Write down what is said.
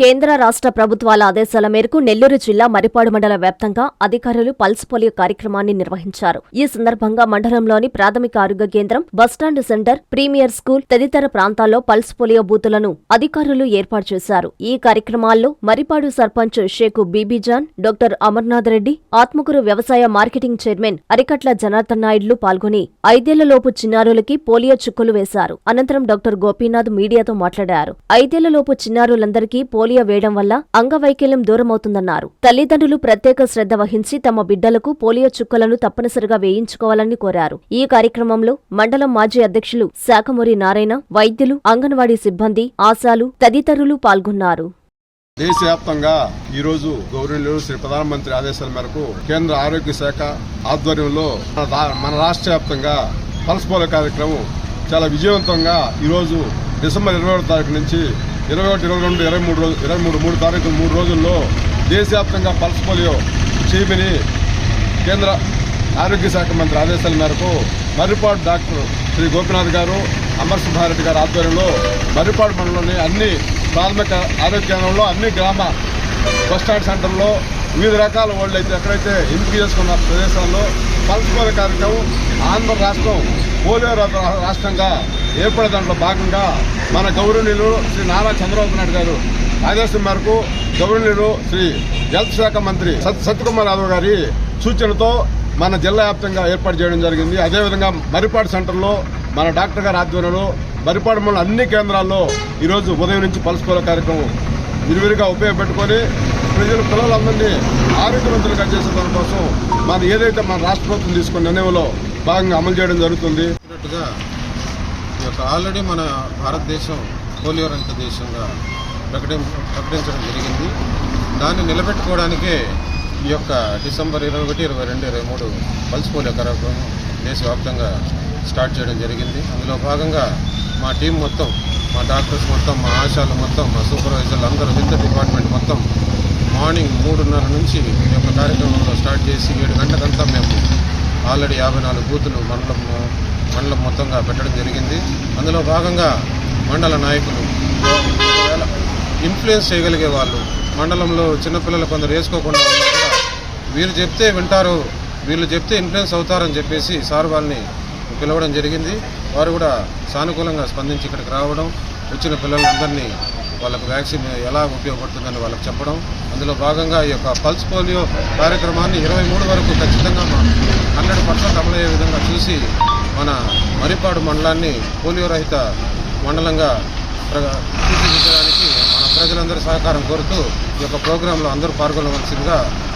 కేంద్ర రాష్ట్ర ప్రభుత్వాల ఆదేశాల మేరకు నెల్లూరు జిల్లా మరిపాడు మండల వ్యాప్తంగా అధికారులు పల్స్ పోలియో కార్యక్రమాన్ని నిర్వహించారు. ఈ సందర్భంగా మండలంలోని ప్రాథమిక ఆరోగ్య కేంద్రం బస్టాండ్ సెంటర్ ప్రీమియర్ స్కూల్ తదితర ప్రాంతాల్లో పల్స్ పోలియో బూతులను అధికారులు ఏర్పాటు చేశారు. ఈ కార్యక్రమాల్లో మరిపాడు సర్పంచ్ షేకు బీబీజాన్ డాక్టర్ అమర్నాథ్ రెడ్డి ఆత్మకూరు వ్యవసాయ మార్కెటింగ్ చైర్మన్ అరికట్ల జనార్దన్ నాయుడులు పాల్గొని ఐదేళ్ళలోపు చిన్నారులకి పోలియో చుక్కలు వేశారు. అనంతరం డాక్టర్ గోపీనాథ్ మీడియాతో మాట్లాడారు. ఐదేళ్ళలోపు చిన్నారులందరికీ పోలియో వేయడం వల్ల అంగవైకల్యం దూరమవుతుందన్నారు. తల్లిదండ్రులు ప్రత్యేక శ్రద్ధ వహించి తమ బిడ్డలకు పోలియో చుక్కలను తప్పనిసరిగా వేయించుకోవాలని కోరారు. ఈ కార్యక్రమంలో మండలం మాజీ అధ్యక్షులు శాఖమూరి నారాయణ వైద్యులు అంగన్వాడీ సిబ్బంది ఆశాలు తదితరులు పాల్గొన్నారు. దేశవ్యాప్తంగా ఈ రోజు గౌరవనీయులు శ్రీ ప్రధానమంత్రి ఆదేశాల మేరకు కేంద్ర ఆరోగ్య శాఖ ఆధ్వర్యంలో మన రాష్ట్ర వ్యాప్తంగా పల్స్ పోలియో కార్యక్రమం చాలా విజయవంతంగా ఈ రోజు డిసెంబర్ ఇరవై తారీఖు నుంచి ఇరవై ఒకటి ఇరవై రెండు ఇరవై మూడు రోజు ఇరవై మూడు మూడు తారీఖులు మూడు రోజుల్లో దేశవ్యాప్తంగా పల్స్ పోలియో చేయమని కేంద్ర ఆరోగ్య శాఖ మంత్రి ఆదేశాల మేరకు మర్రిపాడు డాక్టర్ శ్రీ గోపినాథ్ గారు అమర్ సుబ్బారెడ్డి గారి ఆధ్వర్యంలో మర్రిపాడు మండలంలోని అన్ని ప్రాథమిక ఆరోగ్య కేంద్రంలో అన్ని గ్రామ బస్టాండ్ సెంటర్లో వివిధ రకాల వాళ్ళు అయితే ఎక్కడైతే ఎంపిక చేసుకున్న ప్రదేశాల్లో పల్స్ పోలియో కార్యక్రమం ఆంధ్ర రాష్ట్రం పోలియో రా- రాష్ట్రంగా ఏర్పడే దాంట్లో భాగంగా మన గౌరవనీయులు శ్రీ నారా చంద్రబాబు నాయుడు గారు ఆదేశం మేరకు గౌరవనీయులు శ్రీ హెల్త్ శాఖ మంత్రి సత్ సత్యకుమార్ యాదవ్ గారి సూచనతో మన జిల్లా వ్యాప్తంగా ఏర్పాటు చేయడం జరిగింది. అదేవిధంగా మరిపాడు సెంటర్లో మన డాక్టర్ గారి ఆధ్వర్యంలో మరిపాడు మన అన్ని కేంద్రాల్లో ఈరోజు ఉదయం నుంచి పల్స్ కార్యక్రమం విరివిరిగా ఉపయోగపెట్టుకొని ప్రజలు పిల్లలందరినీ ఆరోగ్యవంతులుగా చేసే దానికోసం మన ఏదైతే మన రాష్ట్ర ప్రభుత్వం తీసుకున్న నిర్ణయంలో భాగంగా అమలు చేయడం జరుగుతుంది. యొక్క ఆల్రెడీ మన భారతదేశం పోలియో రహిత దేశంగా ప్రకటిం ప్రకటించడం జరిగింది. దాన్ని నిలబెట్టుకోవడానికే ఈ యొక్క డిసెంబర్ ఇరవై ఒకటి ఇరవై రెండు ఇరవై మూడు పల్స్ పోలియో కార్యక్రమం దేశవ్యాప్తంగా స్టార్ట్ చేయడం జరిగింది. అందులో భాగంగా మా టీం మొత్తం మా డాక్టర్స్ మొత్తం మా ఆశాలు మొత్తం మా సూపర్వైజర్లు అందరూ హెల్త్ డిపార్ట్మెంట్ మొత్తం మార్నింగ్ మూడున్నర నుంచి ఈ యొక్క కార్యక్రమంలో స్టార్ట్ చేసి ఏడు గంటలంతా మేము ఆల్రెడీ యాభై నాలుగు బూతులు మండలం మండలం మొత్తంగా పెట్టడం జరిగింది. అందులో భాగంగా మండల నాయకులు ఇన్ఫ్లుయెన్స్ చేయగలిగే వాళ్ళు. మండలంలో చిన్నపిల్లలు కొందరు వేసుకోకుండా ఉన్నా కూడా వీళ్ళు చెప్తే వింటారు వీళ్ళు చెప్తే ఇన్ఫ్లుయెన్స్ అవుతారని చెప్పేసి సార్ వాళ్ళని పిలవడం జరిగింది. వారు కూడా సానుకూలంగా స్పందించి ఇక్కడికి రావడం వచ్చిన పిల్లలందరినీ వాళ్ళకు వ్యాక్సిన్ ఎలా ఉపయోగపడుతుందని వాళ్ళకి చెప్పడం. అందులో భాగంగా ఈ యొక్క పల్స్ పోలియో కార్యక్రమాన్ని ఇరవై మూడు వరకు ఖచ్చితంగా హండ్రెడ్ పర్సెంట్ అమలయ్యే విధంగా చూసి మన మరిపాడు మండలాన్ని పోలియో రహిత మండలంగా తీర్చిదిద్దడానికి మన ప్రజలందరి సహకారం కోరుతూ ఈ యొక్క ప్రోగ్రాంలో అందరూ పాల్గొనవలసిందిగా